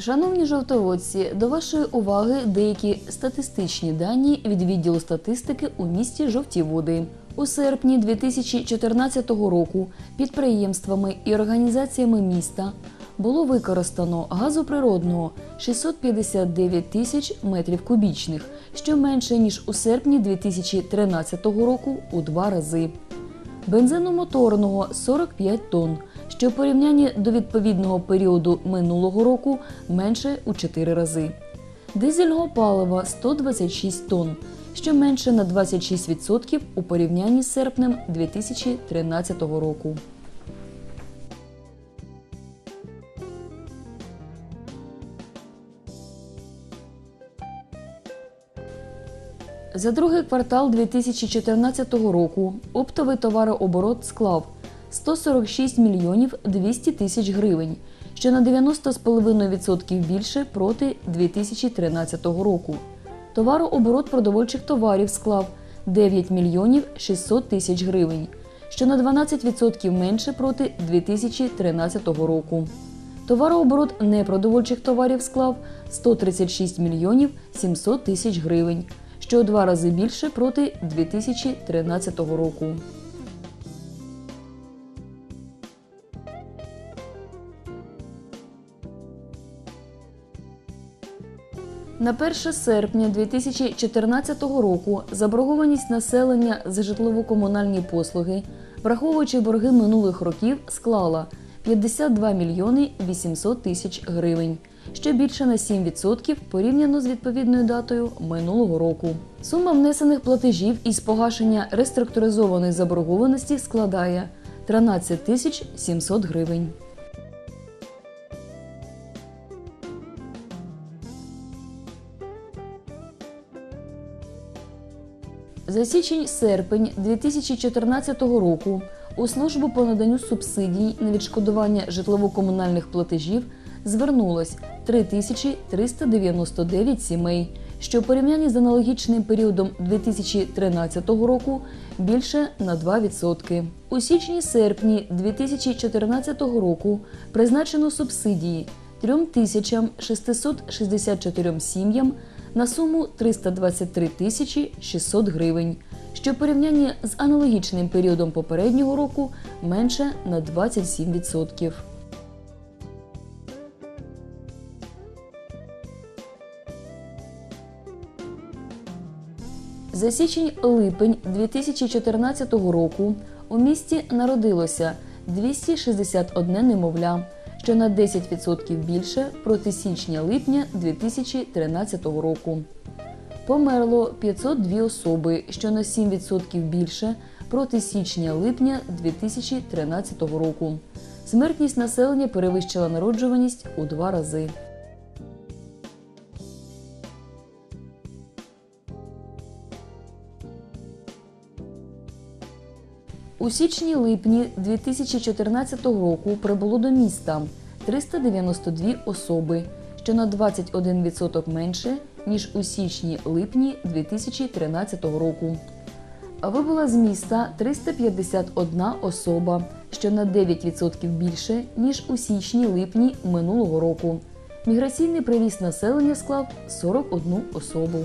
Шановні жовтоводці, до вашої уваги деякі статистичні дані від відділу статистики у місті Жовті Води. У серпні 2014 року підприємствами і організаціями міста було використано газу природного 659 тисяч метрів кубічних, що менше ніж у серпні 2013 року у два рази бензиномоторного 45 тонн, що в порівнянні до відповідного періоду минулого року менше у 4 рази. Дизельного палива 126 тонн, що менше на 26% у порівнянні з серпнем 2013 року. За другий квартал 2014 року оптовий товарооборот склав 146 мільйонів 200 тисяч гривень, що на 90,5% більше проти 2013 року. Товарооборот продовольчих товарів склав 9 мільйонів 600 тисяч гривень, що на 12% менше проти 2013 року. Товарооборот непродовольчих товарів склав 136 мільйонів 700 тисяч гривень, що у два рази більше проти 2013 року. На 1 серпня 2014 року заборгованість населення за житлово-комунальні послуги, враховуючи борги минулих років, склала 52 мільйони 800 тисяч гривень, що більше на 7% порівняно з відповідною датою минулого року. Сума внесених платежів із погашення реструктуризованої заборгованості складає 13 тисяч 700 гривень. За січень-серпень 2014 року у службу по наданню субсидій на відшкодування житлово-комунальних платежів звернулось 3399 сімей, що в порівнянні з аналогічним періодом 2013 року більше на 2%. У січні-серпні 2014 року призначено субсидії 3664 сім'ям на суму 323 тисячі 600 гривень, що в порівнянні з аналогічним періодом попереднього року менше на 27%. За січень-липень 2014 року у місті народилося 261 немовля, що на 10% більше проти січня-липня 2013 року. Померло 502 особи, що на 7% більше проти січня-липня 2013 року. Смертність населення перевищила народжуваність у два рази. У січні-липні 2014 року прибуло до міста 392 особи, що на 21% менше, ніж у січні-липні 2013 року. Вибула з міста 351 особа, що на 9% більше, ніж у січні-липні минулого року. Міграційний привіз населення склав 41 особу.